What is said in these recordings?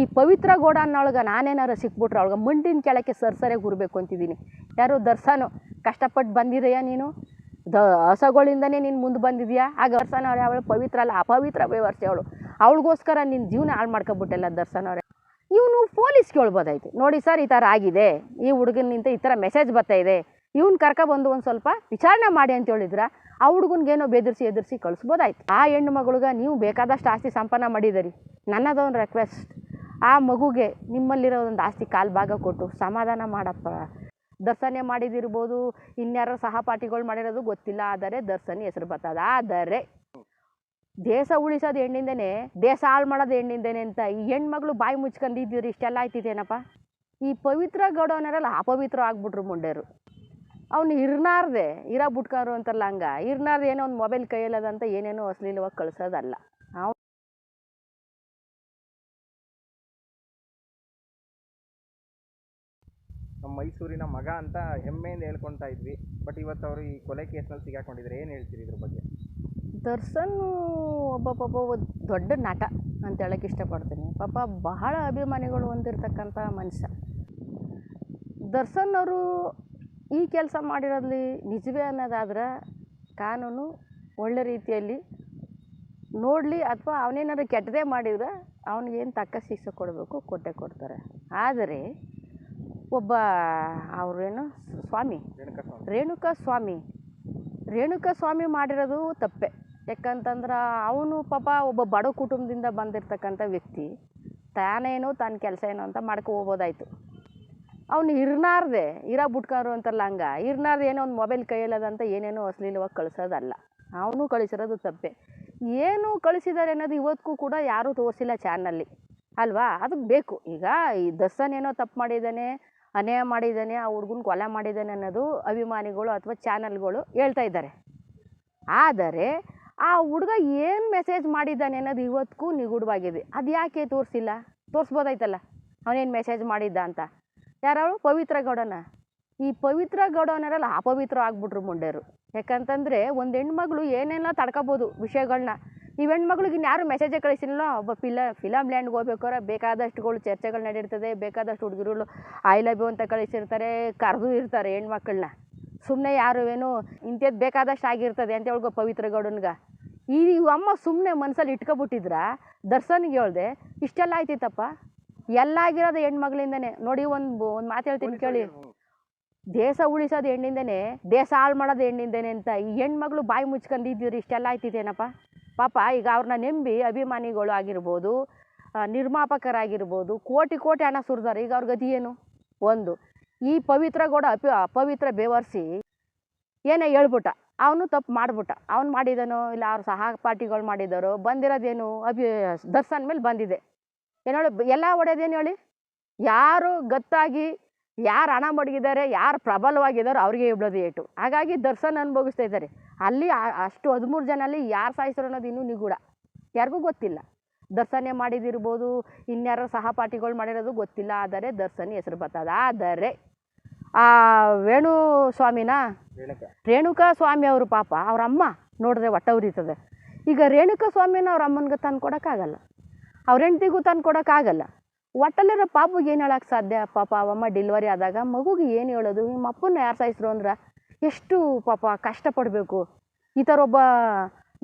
ಈ ಪವಿತ್ರ ಗೋಡ ಅನ್ನೋಳಗೆ ನಾನೇನಾರು ಸಿಕ್ಬಿಟ್ರೆ ಅವಳಿಗೆ ಮಂಡಿನ ಕೆಳಕ್ಕೆ ಸರ್ಸರಿಯಾಗಿ ಉರ್ಬೇಕು ಅಂತಿದ್ದೀನಿ. ಯಾರು ದರ್ಶನ, ಕಷ್ಟಪಟ್ಟು ಬಂದಿದೆಯಾ ನೀನು? ದ ಹಸಗಳಿಂದನೇ ನೀನು ಮುಂದೆ ಬಂದಿದೆಯಾ? ಆಗ ದರ್ಶನ ಅವರೇ, ಅವಳು ಪವಿತ್ರ ಅಲ್ಲ, ಅಪವಿತ್ರ ಬೇವರ್ಸಿ ಅವಳು. ಅವಳಿಗೋಸ್ಕರ ನಿನ್ನ ಜೀವನ ಹಾಳು ಮಾಡ್ಕೊಬಿಟ್ಟೆಲ್ಲ ದರ್ಶನ ಅವರೇ. ಇವನು ಪೊಲೀಸ್ ಕೇಳ್ಬೋದಾಯ್ತು. ನೋಡಿ ಸರ್, ಈ ಥರ ಆಗಿದೆ. ಈ ಹುಡುಗನಿಂದ ಈ ಥರ ಮೆಸೇಜ್ ಬರ್ತಾ ಇದೆ. ಇವ್ನು ಕರ್ಕೊಬಂದು ಒಂದು ಸ್ವಲ್ಪ ವಿಚಾರಣೆ ಮಾಡಿ ಅಂತ ಹೇಳಿದ್ರ, ಆ ಹುಡುಗನಿಗೇನೋ ಬೆದರಿಸಿ ಎದುರಿಸಿ ಕಳಿಸ್ಬೋದಾಯ್ತು. ಆ ಹೆಣ್ಣು ಮಗಳಿಗೆ ನೀವು ಬೇಕಾದಷ್ಟು ಆಸ್ತಿ ಸಂಪನ್ನ ಮಾಡಿದರಿ. ನನ್ನದೊಂದು ರಿಕ್ವೆಸ್ಟ್ ಆ ಮಗುಗೆ ನಿಮ್ಮಲ್ಲಿರೋ ಒಂದು ಆಸ್ತಿ ಕಾಲು ಭಾಗ ಕೊಟ್ಟು ಸಮಾಧಾನ ಮಾಡಪ್ಪ. ದರ್ಶನ ಮಾಡಿದಿರ್ಬೋದು, ಇನ್ಯಾರ ಸಹಪಾಠಿಗಳು ಮಾಡಿರೋದು ಗೊತ್ತಿಲ್ಲ, ಆದರೆ ದರ್ಶನ ಹೆಸರು ಬರ್ತದ. ಆದರೆ ದೇಶ ಉಳಿಸೋದು ಹೆಣ್ಣಿಂದನೇ, ದೇಶ ಹಾಳು ಮಾಡೋದು ಹೆಣ್ಣಿಂದನೇ ಅಂತ ಈ ಹೆಣ್ಮಗಳು ಬಾಯಿ ಮುಚ್ಕೊಂಡಿದ್ದೀರಿ ಇಷ್ಟೆಲ್ಲ ಆಯ್ತಿದ್ದೇನಪ್ಪ ಈ ಪವಿತ್ರ ಗೌಡವನರೆಲ್ಲ ಅಪವಿತ್ರ ಆಗ್ಬಿಟ್ರು ಮುಂಡೇರು. ಅವ್ನು ಇರ್ನಾರ್ದೆ ಇರ ಬಿಟ್ಕಾರು ಅಂತಾರಲ್ಲ ಹಂಗ, ಇರ್ನಾರ್ದೆ ಏನೋ ಒಂದು ಮೊಬೈಲ್ ಕೈಯಲ್ಲದಂತ ಏನೇನೋ ಅಶ್ಲೀಲವಾಗಿ ಕಳ್ಸೋದಲ್ಲ. ನಮ್ಮ ಮೈಸೂರಿನ ಮಗ ಅಂತ ಹೆಮ್ಮೆಯಿಂದ ಹೇಳ್ಕೊತಾ ಇದ್ವಿ. ಬಟ್ ಇವತ್ತು ಅವರು ಈ ಕೊಲೆ ಕೇಸ್ನಲ್ಲಿ ಸಿಗಾಕೊಂಡಿದ್ದಾರೆ ಏನು ಹೇಳ್ತೀರಿ ಇದ್ರ ಬಗ್ಗೆ? ದರ್ಶನ್ ಒಬ್ಬ ಪಾಪ ಒಬ್ಬ ದೊಡ್ಡ ನಟ ಅಂತ ಹೇಳಕ್ಕೆ ಇಷ್ಟಪಡ್ತೀನಿ. ಪಾಪ ಬಹಳ ಅಭಿಮಾನಿಗಳು ಹೊಂದಿರತಕ್ಕಂಥ ಮನುಷ್ಯ. ದರ್ಶನ್ ಅವರು ಈ ಕೆಲಸ ಮಾಡಿರೋದ್ಲಿ ನಿಜವೇ ಅನ್ನೋದಾದ್ರೆ ಕಾನೂನು ಒಳ್ಳೆ ರೀತಿಯಲ್ಲಿ ನೋಡಲಿ ಅಥವಾ ಅವನೇನಾದ್ರು ಕೆಟ್ಟದೇ ಮಾಡಿದ್ರೆ ಅವನಿಗೇನು ತಕ್ಕ ಶಿಕ್ಷೆ ಕೊಡಬೇಕು, ಕೊಟ್ಟೆ ಕೊಡ್ತಾರೆ. ಆದರೆ ಒಬ್ಬ ಅವ್ರೇನು ಸ್ವಾಮಿ. ರೇಣುಕಾ ಸ್ವಾಮಿ. ರೇಣುಕಾ ಸ್ವಾಮಿ. ಮಾಡಿರೋದು ತಪ್ಪೆ. ಯಾಕಂತಂದ್ರೆ ಅವನು ಪಾಪ ಒಬ್ಬ ಬಡ ಕುಟುಂಬದಿಂದ ಬಂದಿರ್ತಕ್ಕಂಥ ವ್ಯಕ್ತಿ. ತಾನೇನೋ ತನ್ನ ಕೆಲಸ ಏನೋ ಅಂತ ಮಾಡ್ಕೊ ಹೋಗ್ಬೋದಾಯ್ತು ಅವನು ಇರ್ನಾರ್ದೆ ಇರೋ ಬುಟ್ಕಾರು ಅಂತಾರಲ್ಲ ಹಂಗ. ಇರ್ನಾರ್ದು ಏನೋ ಒಂದು ಮೊಬೈಲ್ ಕೈಯಲ್ಲದಂತ ಏನೇನೋ ಅಶ್ಲೀಲವಾಗಿ ಕಳಿಸೋದಲ್ಲ. ಅವನು ಕಳಿಸಿರೋದು ತಪ್ಪೆ. ಏನು ಕಳಿಸಿದಾರೆ ಅನ್ನೋದು ಇವತ್ತಿಗೂ ಕೂಡ ಯಾರೂ ತೋರಿಸಿಲ್ಲ ಚಾನಲ್ಲಿ ಅಲ್ವಾ? ಅದಕ್ಕೆ ಬೇಕು. ಈಗ ಈ ದರ್ಶನ್ ಏನೋ ತಪ್ಪು ಮಾಡಿದ್ದಾನೆ ಅನ್ಯಾಯ ಮಾಡಿದ್ದಾನೆ, ಆ ಹುಡುಗನ ಕೊಲೆ ಮಾಡಿದ್ದಾನೆ ಅನ್ನೋದು ಅಭಿಮಾನಿಗಳು ಅಥವಾ ಚಾನಲ್ಗಳು ಹೇಳ್ತಾ ಇದ್ದಾರೆ. ಆದರೆ ಆ ಹುಡುಗ ಏನು ಮೆಸೇಜ್ ಮಾಡಿದ್ದಾನೆ ಅನ್ನೋದು ಇವತ್ತಿಗೂ ನಿಗೂಢವಾಗಿದೆ. ಅದು ಯಾಕೆ ತೋರಿಸಿಲ್ಲ? ತೋರಿಸ್ಬೋದಾಯ್ತಲ್ಲ? ಅವನೇನು ಮೆಸೇಜ್ ಮಾಡಿದ್ದ ಅಂತ. ಯಾರು ಪವಿತ್ರ ಗೌಡನ. ಈ ಪವಿತ್ರ ಗೌಡವನರೆಲ್ಲ ಅಪವಿತ್ರ ಆಗ್ಬಿಟ್ರು ಮುಂಡೇರು. ಯಾಕಂತಂದರೆ ಒಂದು ಹೆಣ್ಮಗಳು ಏನೇನೋ ತಡ್ಕೋಬೋದು ವಿಷಯಗಳನ್ನ ಈ ಹೆಣ್ಮಕ್ಳಿಗೆ ಇನ್ಯಾರು ಮೆಸೇಜೇ ಕಳಿಸಿಲ್ಲ ಒಬ್ಬ ಫಿಲ ಫಿಲಮ್ ಲ್ಯಾಂಡ್ಗೆ ಹೋಗ್ಬೇಕಾರೆ ಬೇಕಾದಷ್ಟುಗಳು ಚರ್ಚೆಗಳು ನಡೀರ್ತದೆ. ಬೇಕಾದಷ್ಟು ಹುಡುಗಿರುಗಳು ಐ ಲವ್ ಯು ಅಂತ ಕಳಿಸಿರ್ತಾರೆ. ಕರೆದು ಇರ್ತಾರೆ ಹೆಣ್ಮಕ್ಳನ್ನ. ಸುಮ್ಮನೆ ಯಾರು ಏನು ಇಂಥದ್ದು ಬೇಕಾದಷ್ಟು ಆಗಿರ್ತದೆ ಅಂತ ಹೇಳ್ಕೊ ಪವಿತ್ರ ಗೌಡನ್ಗೆ. ಈ ಅಮ್ಮ ಸುಮ್ಮನೆ ಮನಸ್ಸಲ್ಲಿ ಇಟ್ಕೊಬಿಟ್ಟಿದ್ರ? ದರ್ಶನ್ಗೆ ಹೇಳ್ದೆ ಇಷ್ಟೆಲ್ಲ ಆಯ್ತಿತ್ತಪ್ಪ. ಎಲ್ಲ ಆಗಿರೋದು ಹೆಣ್ಮಗಳಿಂದನೇ. ನೋಡಿ ಒಂದು ಒಂದು ಮಾತು ಹೇಳ್ತೀನಿ ಕೇಳಿ. ದೇಶ ಉಳಿಸೋದು ಹೆಣ್ಣಿಂದನೇ ದೇಶ ಹಾಳು ಮಾಡೋದು ಹೆಣ್ಣಿಂದನೇ ಅಂತ ಈ ಹೆಣ್ಮಗಳು ಬಾಯಿ ಮುಚ್ಕೊಂಡಿದ್ದೀವ್ರಿ ಇಷ್ಟೆಲ್ಲ ಆಯ್ತಿದೇನಪ್ಪ ಪಾಪ ಈಗ ಅವ್ರನ್ನ ನಂಬಿ ಅಭಿಮಾನಿಗಳು ಆಗಿರ್ಬೋದು ನಿರ್ಮಾಪಕರಾಗಿರ್ಬೋದು, ಕೋಟಿ ಕೋಟಿ ಹಣ ಸುರಿದಾರೆ. ಈಗ ಅವ್ರ ಗತಿ ಏನು? ಒಂದು, ಈ ಪವಿತ್ರ ಕೂಡ ಅಪಿ ಅಪವಿತ್ರ ಬೇವರ್ಸಿ ಏನೇ ಹೇಳ್ಬಿಟ್ಟ, ಅವನು ತಪ್ಪು ಮಾಡ್ಬಿಟ್ಟ. ಅವ್ನು ಮಾಡಿದನೋ, ಇಲ್ಲ ಅವ್ರ ಸಹಪಾಠಿಗಳು ಮಾಡಿದಾರೋ, ಬಂದಿರೋದೇನು ಅಭಿ, ದರ್ಶನ್ ಮೇಲೆ ಬಂದಿದೆ. ಏನು ಹೇಳಿ ಎಲ್ಲ ಒಡೆಯೋದೇನು ಹೇಳಿ? ಯಾರು ಗತ್ತಾಗಿ, ಯಾರು ಹಣ ಮಡಗಿದ್ದಾರೆ ಯಾರು ಪ್ರಬಲವಾಗಿದ್ದಾರೋ ಅವ್ರಿಗೆ ಇಬ್ಳೋದು ಏಟು. ಹಾಗಾಗಿ ದರ್ಶನ್ ಅನುಭವಿಸ್ತಾ ಇದ್ದಾರೆ. ಅಲ್ಲಿ ಅಷ್ಟು ಹದಿಮೂರು ಜನಲ್ಲಿ ಯಾರು ಸಾಯಿಸ್ರು ಅನ್ನೋದು ಇನ್ನೂ ನಿಗೂಢ. ಯಾರಿಗೂ ಗೊತ್ತಿಲ್ಲ. ದರ್ಶನ ಮಾಡಿದಿರ್ಬೋದು ಇನ್ಯಾರೋ ಸಹಪಾಠಿಗಳು ಮಾಡಿರೋದು ಗೊತ್ತಿಲ್ಲ. ಆದರೆ ದರ್ಶನ ಹೆಸರು ಬರ್ತದೆ. ಆದರೆ ಆ ವೇಣು ಸ್ವಾಮಿನ ರೇಣುಕಾ. ಸ್ವಾಮಿ ಅವರು ಪಾಪ ಅವ್ರ ಅಮ್ಮ ನೋಡಿದ್ರೆ ಹೊಟ್ಟೆ ಉರಿತದೆ. ಈಗ ರೇಣುಕಾ ಸ್ವಾಮಿನ ಅವ್ರ ಅಮ್ಮನಿಗೆ ತಂದು ಕೊಡೋಕ್ಕಾಗಲ್ಲ. ಅವ್ರ ಹೆಂಡ್ತಿಗೂ ತಂದು ಕೊಡೋಕ್ಕಾಗಲ್ಲ. ಒಟ್ಟಲ್ಲಿರೋ ಪಾಪಗೆ ಏನು ಹೇಳೋಕ್ಕೆ ಸಾಧ್ಯ? ಪಾಪ ಅವಮ್ಮ ಡೆಲಿವರಿ ಆದಾಗ ಮಗುಗೆ ಏನು ಹೇಳೋದು? ನಿಮ್ಮ ಅಪ್ಪನ ಯಾರು ಸಾಯಿಸ್ರು ಅಂದ್ರೆ? ಎಷ್ಟು ಪಾಪ ಕಷ್ಟಪಡಬೇಕು. ಈ ಥರ ಒಬ್ಬ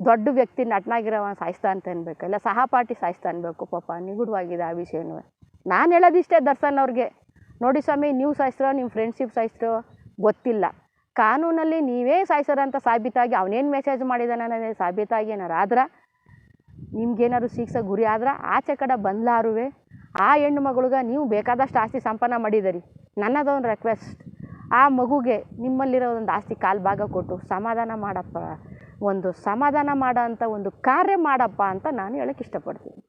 ದೊಡ್ಡ ವ್ಯಕ್ತಿ ನಟನಾಗಿರೋವ ಸಾಯಿಸ್ತಾ ಅಂತ ಅನ್ಬೇಕು. ಇಲ್ಲ ಸಹಪಾಠಿ ಸಾಯಿಸ್ತಾ ಅನ್ಬೇಕು ಪಾಪ, ನಿಗೂಢವಾಗಿದೆ ಆ ವಿಷಯನೂ. ನಾನು ಹೇಳೋದಿಷ್ಟೇ ದರ್ಶನ್ ಅವ್ರಿಗೆ. ನೋಡಿ ಸ್ವಾಮಿ, ನೀವು ಸಾಯಿಸ್ರೋ ನಿಮ್ಮ ಫ್ರೆಂಡ್ಶಿಪ್ ಸಾಯಿಸ್ರೋ ಗೊತ್ತಿಲ್ಲ. ಕಾನೂನಲ್ಲಿ ನೀವೇ ಸಾಯಿಸೋರ ಅಂತ ಸಾಬೀತಾಗಿ ಅವನೇನು ಮೆಸೇಜ್ ಮಾಡಿದಾನೆ ಅನ್ನೋದು ಸಾಬೀತಾಗಿ ಏನಾರು ಆದ್ರೆ ನಿಮ್ಗೇನಾದ್ರು ಶಿಕ್ಷೆ ಗುರಿ ಆದ್ರೆ ಆಚೆ ಕಡೆ ಬಂದ್ಲಾರುವೆ. ಆ ಹೆಣ್ಣು ಮಗಳಿಗೆ ನೀವು ಬೇಕಾದಷ್ಟು ಆಸ್ತಿ ಸಂಪನ್ನ ಮಾಡಿದಿರಿ. ನನ್ನದೊಂದು ರಿಕ್ವೆಸ್ಟ್ ಆ ಮಗುಗೆ ನಿಮ್ಮಲ್ಲಿರೋ ಒಂದು ಆಸ್ತಿ ಕಾಲು ಭಾಗ ಕೊಟ್ಟು ಸಮಾಧಾನ ಮಾಡಪ್ಪ ಒಂದು ಸಮಾಧಾನ ಮಾಡೋ ಅಂತ ಒಂದು ಕಾರ್ಯ ಮಾಡಪ್ಪ ಅಂತ ನಾನು ಹೇಳಕ್ಕೆ ಇಷ್ಟಪಡ್ತೀನಿ.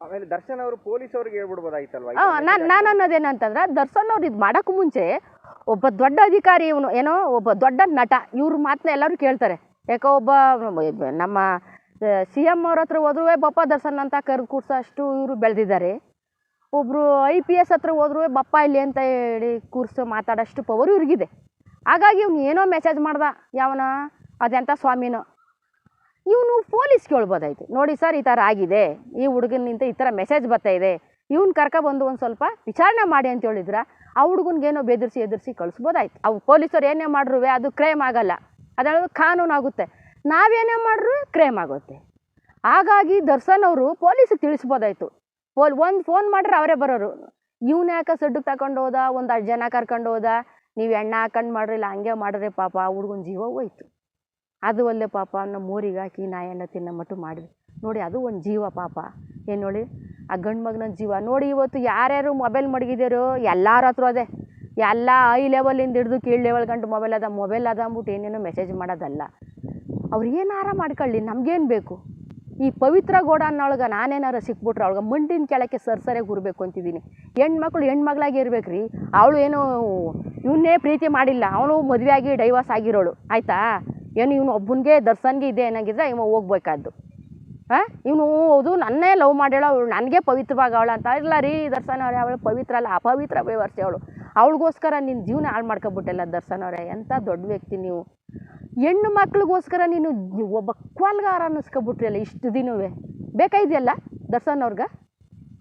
ಆಮೇಲೆ ದರ್ಶನ್ ಅವರು ಪೊಲೀಸ್ ಅವ್ರಿಗೆ ಹೇಳ್ಬಿಡ್ಬೋದಾಯ್ತಲ್ವಾ? ಈ ನಾನು ನಾನು ಅನ್ನೋದೇನಂತಂದ್ರೆ ದರ್ಶನ್ ಅವ್ರು ಇದು ಮಾಡೋಕ್ಕೂ ಮುಂಚೆ ಒಬ್ಬ ದೊಡ್ಡ ಅಧಿಕಾರಿ ಇವನು ಏನೋ ಒಬ್ಬ ದೊಡ್ಡ ನಟ ಇವ್ರ ಮಾತನ್ನ ಎಲ್ಲರೂ ಕೇಳ್ತಾರೆ. ಯಾಕೋ ಒಬ್ಬ ನಮ್ಮ ಸಿ ಎಂ ಅವ್ರ ಹತ್ರ ಹೋದ್ರೂ ಬಪ್ಪ ದರ್ಶನ್ ಅಂತ ಕರೆದು ಕೂಡ್ಸೋ ಅಷ್ಟು ಇವರು ಬೆಳೆದಿದ್ದಾರೆ. ಒಬ್ಬರು ಐ ಪಿ ಎಸ್ ಹತ್ರ ಹೋದ್ರು ಬಪ್ಪ ಇಲ್ಲಿ ಅಂತ ಹೇಳಿ ಕೂರ್ಸೋ, ಮಾತಾಡೋಷ್ಟು ಪವರ್ ಇವ್ರಿಗಿದೆ. ಹಾಗಾಗಿ ಇವ್ನು ಏನೋ ಮೆಸೇಜ್ ಮಾಡ್ದ, ಯಾವನ? ಅದೆಂಥ ಸ್ವಾಮಿನೋ? ಇವನು ಪೊಲೀಸ್ ಕೇಳ್ಬೋದಾಯ್ತು. ನೋಡಿ ಸರ್, ಈ ಥರ ಆಗಿದೆ. ಈ ಹುಡುಗನಿಂದ ಈ ಥರ ಮೆಸೇಜ್ ಬರ್ತಾ ಇದೆ. ಇವ್ನ ಕರ್ಕೊಬಂದು ಒಂದು ಸ್ವಲ್ಪ ವಿಚಾರಣೆ ಮಾಡಿ ಅಂತ ಹೇಳಿದ್ರೆ, ಆ ಹುಡುಗನಿಗೇನೋ ಬೆದರಿಸಿ ಎದುರಿಸಿ ಕಳಿಸ್ಬೋದಾಯ್ತು. ಅವು ಪೊಲೀಸರು ಏನೇ ಮಾಡ್ರು ಅದು ಕ್ರೈಮ್ ಆಗಲ್ಲ. ಅದೇಳೋದು ಕಾನೂನು ಆಗುತ್ತೆ. ನಾವೇನೇ ಮಾಡ್ರು ಕ್ರೈಮ್ ಆಗುತ್ತೆ. ಹಾಗಾಗಿ ದರ್ಶನ್ ಅವರು ಪೊಲೀಸಿಗೆ ತಿಳಿಸ್ಬೋದಾಯ್ತು. ಪೋಲ್ ಒಂದು ಫೋನ್ ಮಾಡ್ರೆ ಅವರೇ ಬರೋರು. ಇವ್ನ ಯಾಕೆ ಸಡ್ಡು ತಗೊಂಡು ಹೋದ? ಒಂದು ಅಷ್ಟು ಜನ ಕರ್ಕೊಂಡು ಹೋದ? ನೀವು ಎಣ್ಣೆ ಹಾಕೊಂಡು ಮಾಡ್ರಿ ಇಲ್ಲ ಹಂಗೆ ಮಾಡ್ರಿ ಪಾಪ. ಹುಡ್ಗನ ಜೀವ ಹೋಯ್ತು. ಅದು ಅಲ್ಲೇ ಪಾಪ ನಮ್ಮ ಊರಿಗೆ ಹಾಕಿ ನಾ ಎಣ್ಣೆ ತಿನ್ನೋ ಮಟ್ಟು ಮಾಡಿದ್ವಿ. ನೋಡಿ, ಅದು ಒಂದು ಜೀವ ಪಾಪ. ಏನು ನೋಡಿ, ಆ ಗಂಡು ಮಗನ ಜೀವ. ನೋಡಿ, ಇವತ್ತು ಯಾರ್ಯಾರು ಮೊಬೈಲ್ ಮಡಗಿದಾರೋ ಎಲ್ಲರ ಹತ್ರ ಅದೇ. ಎಲ್ಲ ಐ ಲೆವೆಲಿಂದ ಹಿಡಿದು ಕೀಳು ಲೆವೆಲ್ ಗಂಟು ಮೊಬೈಲ್ ಅದ. ಮೊಬೈಲ್ ಅದ ಅಂದ್ಬಿಟ್ಟು ಏನೇನೋ ಮೆಸೇಜ್ ಮಾಡೋದಲ್ಲ. ಅವ್ರು ಏನಾರ ಮಾಡ್ಕೊಳ್ಳಿ? ನಮ್ಗೇನು ಬೇಕು? ಈ ಪವಿತ್ರ ಗೋಡ ನಾನೇನಾರು ಸಿಕ್ಬಿಟ್ರೆ ಅವಳಿಗೆ ಮಂಡಿನ ಕೆಳಕ್ಕೆ ಸರ್ಸರಿಯಾಗಿ ಹುರ್ಬೇಕು ಅಂತಿದ್ದೀನಿ. ಹೆಣ್ಮಕ್ಳು ಹೆಣ್ಮಗ್ಳಾಗಿ ಇರ್ಬೇಕು ರೀ ಅವಳು ಏನು ಇವನ್ನೇ ಪ್ರೀತಿ ಮಾಡಿಲ್ಲ. ಅವನು ಆಗಿ ಡೈವರ್ಸ್ ಆಗಿರೋಳು. ಆಯಿತಾ? ಏನು ಇವನು ಒಬ್ಬನಿಗೆ ದರ್ಶನ್ಗೆ ಇದೆ ಏನಾಗಿದ್ರೆ ಇವ ಹೋಗ್ಬೇಕಾದ್ದು. ಹಾಂ ಇವನು ಹೌದು, ನನ್ನೇ ಲವ್ ಮಾಡ್ಯಾಳ, ಅವಳು ನನಗೆ ಪವಿತ್ರವಾಗಿ ಅವಳ ಅಂತ. ಇಲ್ಲ ರೀ ದರ್ಶನ್ ಅವರೇ, ಅವಳು ಪವಿತ್ರ ಅಲ್ಲ, ಅಪವಿತ್ರ ಬೇವರ್ಸಿ ಅವಳು. ಅವಳಿಗೋಸ್ಕರ ನಿನ್ನ ಜೀವನ ಹಾಳು ಮಾಡ್ಕೊಬಿಟ್ಟಲ್ಲ ದರ್ಶನ್ ಅವರೇ ಎಂಥ ದೊಡ್ಡ ವ್ಯಕ್ತಿ ನೀವು. ಹೆಣ್ಣು ಮಕ್ಳಿಗೋಸ್ಕರ ನೀನು ಒಬ್ಬ ಕ್ವಾಲ್ಗಾರ ಅನ್ನಿಸ್ಕೊಬಿಟ್ರಿಯಲ್ಲ ಇಷ್ಟು ದಿನವೇ? ಬೇಕಾಯಿದೆಯಲ್ಲ ದರ್ಶನ್ ಅವ್ರಿಗೆ?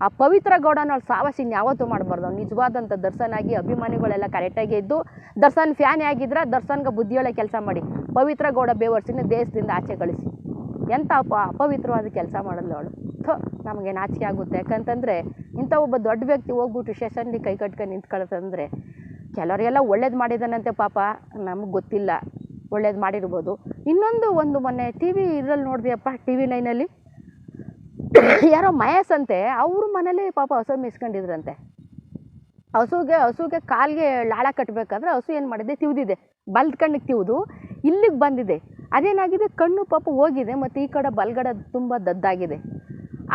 ಆ ಪವಿತ್ರ ಗೌಡನ ಅವ್ಳು ಸಾವಸಿ ಇನ್ಯಾವತ್ತೂ ಮಾಡಬಾರ್ದು. ಅವ್ನು ನಿಜವಾದಂಥ ದರ್ಶನ್ ಆಗಿ ಅಭಿಮಾನಿಗಳೆಲ್ಲ ಕರೆಕ್ಟಾಗಿ ಇದ್ದು ದರ್ಶನ್ ಫ್ಯಾನೇ ಆಗಿದ್ರೆ ದರ್ಶನ್ಗೆ ಬುದ್ಧಿಯೊಳೆ ಕೆಲಸ ಮಾಡಿ. ಪವಿತ್ರ ಗೌಡ ಬೇವರ್ಸಿನ ದೇಶದಿಂದ ಆಚೆ ಕಳಿಸಿ. ಎಂಥ ಅಪ, ಅಪವಿತ್ರವಾದ ಕೆಲಸ ಮಾಡಲ್ಲ ಅವಳು. ಥೋ, ನಮಗೆ ನಾಚಿಕೆ ಆಗುತ್ತೆ. ಯಾಕಂತಂದರೆ ಇಂಥ ಒಬ್ಬ ದೊಡ್ಡ ವ್ಯಕ್ತಿ ಹೋಗ್ಬಿಟ್ಟು ಶೇಷನ್ಲಿ ಕೈ ಕಟ್ಕೊಂಡು ನಿಂತ್ಕೊಳ್ತಂದ್ರೆ ಕೆಲವರೆಲ್ಲ ಒಳ್ಳೇದು ಮಾಡಿದಾನಂತೆ ಪಾಪ. ನಮಗೆ ಗೊತ್ತಿಲ್ಲ. ಒಳ್ಳೇದು ಮಾಡಿರ್ಬೋದು. ಇನ್ನೊಂದು ಒಂದು ಮೊನ್ನೆ ಟಿ ವಿ ಇದ್ರಲ್ಲಿ ನೋಡಿದೆಯಪ್ಪ ಟಿ ವಿ ನೈನಲ್ಲಿ ಯಾರೋ ಮಯಸ್ ಅಂತೆ, ಅವ್ರ ಮನೇಲಿ ಪಾಪ ಹಸು ಮೇಯಿಸ್ಕೊಂಡಿದ್ರಂತೆ. ಹಸುಗೆ ಹಸುಗೆ ಕಾಲಿಗೆ ಲಾಳ ಕಟ್ಟಬೇಕಾದ್ರೆ ಹಸು ಏನು ಮಾಡಿದೆ? ತಿವಿದಿದೆ. ಬಲ್ದ ಕಣ್ಣಿಗೆ ತಿವಿದು, ಇಲ್ಲಿಗೆ ಬಂದಿದೆ. ಅದೇನಾಗಿದೆ? ಕಣ್ಣು ಪಾಪ ಹೋಗಿದೆ, ಮತ್ತು ಈ ಕಡೆ ಬಲ್ಗಡೆ ತುಂಬ ದದ್ದಾಗಿದೆ.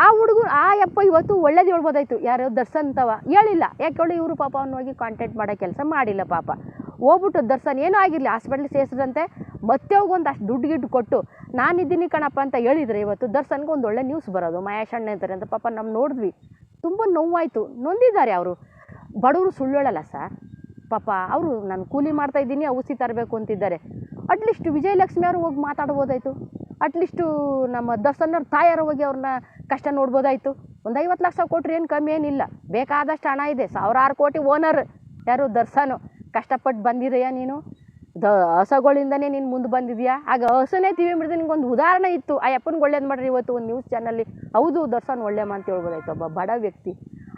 ಆ ಹುಡುಗ, ಆ ಯಪ್ಪ ಇವತ್ತು ಒಳ್ಳೇದು ಹೇಳ್ಬೋದಾಯ್ತು. ಯಾರು ದರ್ಶನ್ ತವ ಹೇಳಿಲ್ಲ. ಯಾಕೆ ಹೇಳಿ, ಇವರು ಪಾಪ ಹೋಗಿ ಕಾಂಟ್ಯಾಕ್ಟ್ ಮಾಡೋ ಕೆಲಸ ಮಾಡಿಲ್ಲ ಪಾಪ. ಹೋಗ್ಬಿಟ್ಟು ದರ್ಶನ್ ಏನೂ ಆಗಿರಲಿ ಹಾಸ್ಪಿಟ್ಲಿಗೆ ಸೇರಿಸಿದಂತೆ ಮತ್ತೆ ಹೋಗೊಂದು ಅಷ್ಟು ದುಡ್ಡು ಗಿಡ್ಡು ಕೊಟ್ಟು, ನಾನಿದ್ದೀನಿ ಕಣಪ್ಪ ಅಂತ ಹೇಳಿದ್ರೆ ಇವತ್ತು ದರ್ಶನ್ಗೆ ಒಂದು ಒಳ್ಳೆ ನ್ಯೂಸ್ ಬರೋದು, ಮಹೇಶ್ ಅಣ್ಣ ಅಂತಾರೆ ಅಂತ. ಪಾಪ ನಮ್ಮ ನೋಡಿದ್ವಿ, ತುಂಬ ನೋವಾಯಿತು. ನೊಂದಿದ್ದಾರೆ ಅವರು. ಬಡವರು ಸುಳ್ಳು ಸರ್ ಪಾಪ ಅವರು ನಾನು ಕೂಲಿ ಮಾಡ್ತಾ ಇದ್ದೀನಿ, ಔಷಧಿ ತರಬೇಕು ಅಂತಿದ್ದಾರೆ. ಅಟ್ಲೀಸ್ಟ್ ವಿಜಯಲಕ್ಷ್ಮಿ ಅವರು ಹೋಗಿ ಮಾತಾಡ್ಬೋದಾಯಿತು. ಅಟ್ಲೀಸ್ಟು ನಮ್ಮ ದರ್ಶನವ್ರ ತಾಯಾರು ಹೋಗಿ ಅವ್ರನ್ನ ಕಷ್ಟ ನೋಡ್ಬೋದಾಯ್ತು. ಒಂದು ಐವತ್ತು ಲಕ್ಷ ಕೋಟಿ ಏನು ಕಮ್ಮಿ ಏನಿಲ್ಲ. ಬೇಕಾದಷ್ಟು ಹಣ ಇದೆ. ಸಾವಿರಾರು ಕೋಟಿ ಓನರ್ ಯಾರು? ದರ್ಶನು. ಕಷ್ಟಪಟ್ಟು ಬಂದಿದೆಯಾ ನೀನು? ದ ಹಸಗಳಿಂದನೇ ನೀನು ಮುಂದೆ ಬಂದಿದೆಯಾ? ಆಗ ಹಸನೇ ತಿವಿ ಮಾಡಿದ್ರೆ ನಿಂಗೆ ಒಂದು ಉದಾಹರಣೆ ಇತ್ತು. ಆ ಅಪ್ಪನಿಗೆ ಒಳ್ಳೇದು ಮಾಡ್ರಿ ಇವತ್ತು ಒಂದು ನ್ಯೂಸ್ ಚಾನಲ್ಲಿ ಹೌದು, ದರ್ಶನ್ ಒಳ್ಳೆ ಅಂತ ಹೇಳ್ಬೋದಾಯ್ತು. ಒಬ್ಬ ಬಡ ವ್ಯಕ್ತಿ.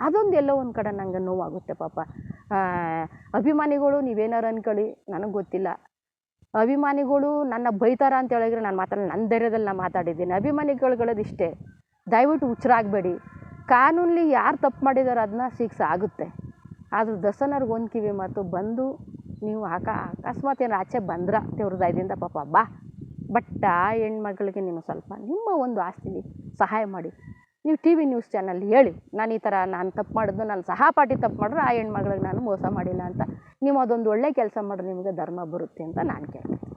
ಅದೊಂದು ಎಲ್ಲೋ ಒಂದು ಕಡೆ ನಂಗೆ ನೋವಾಗುತ್ತೆ ಪಾಪ. ಅಭಿಮಾನಿಗಳು ನೀವೇನಾರು ಅನ್ಕೊಳ್ಳಿ, ನನಗೆ ಗೊತ್ತಿಲ್ಲ. ಅಭಿಮಾನಿಗಳು ನನ್ನ ಬೈತಾರ ಅಂತ ಹೇಳಿದ್ರೆ ನಾನು ಮಾತಾಡ ನನ್ನ ಧೈರ್ಯದಲ್ಲಿ ನಾನು ಮಾತಾಡಿದ್ದೀನಿ. ಅಭಿಮಾನಿಗಳುಗಳದಿಷ್ಟೇ ದಯವಿಟ್ಟು ಹುಚ್ಚರಾಗಬೇಡಿ ಕಾನೂನಲ್ಲಿ ಯಾರು ತಪ್ಪು ಮಾಡಿದಾರೋ ಅದನ್ನ ಶಿಕ್ಷೆ ಆಗುತ್ತೆ. ಆದರೂ ದಸನರ್ಗೆ ಒಂದು ಕಿವಿ ಮಾತು ಬಂದು ನೀವು ಆಕ ಅಕಸ್ಮಾತ್ ಏನು ಆಚೆ ಬಂದ್ರ ದೇವ್ರ ದಯದಿಂದ ಪಾಪ ಬಾ. ಬಟ್ ಆ ಹೆಣ್ಮಗಳಿಗೆ ನೀವು ಸ್ವಲ್ಪ ನಿಮ್ಮ ಒಂದು ಆಸ್ತಿಲಿ ಸಹಾಯ ಮಾಡಿ. ನೀವು ಟಿ ವಿ ನ್ಯೂಸ್ ಚಾನಲ್ ಹೇಳಿ. ನಾನು ಈ ಥರ ನಾನು ತಪ್ಪು ಮಾಡಿದ್ದು ನಾನು ಸಹಪಾಠಿ ತಪ್ಪು ಮಾಡಿದ್ರೆ ಆ ಹೆಣ್ಮಗಳಿಗೆ ನಾನು ಮೋಸ ಮಾಡಿಲ್ಲ ಅಂತ. ನೀವು ಅದೊಂದು ಒಳ್ಳೆ ಕೆಲಸ ಮಾಡಿದ್ರೆ ನಿಮಗೆ ಧರ್ಮ ಬರುತ್ತೆ ಅಂತ ನಾನು ಕೇಳ್ತೀನಿ.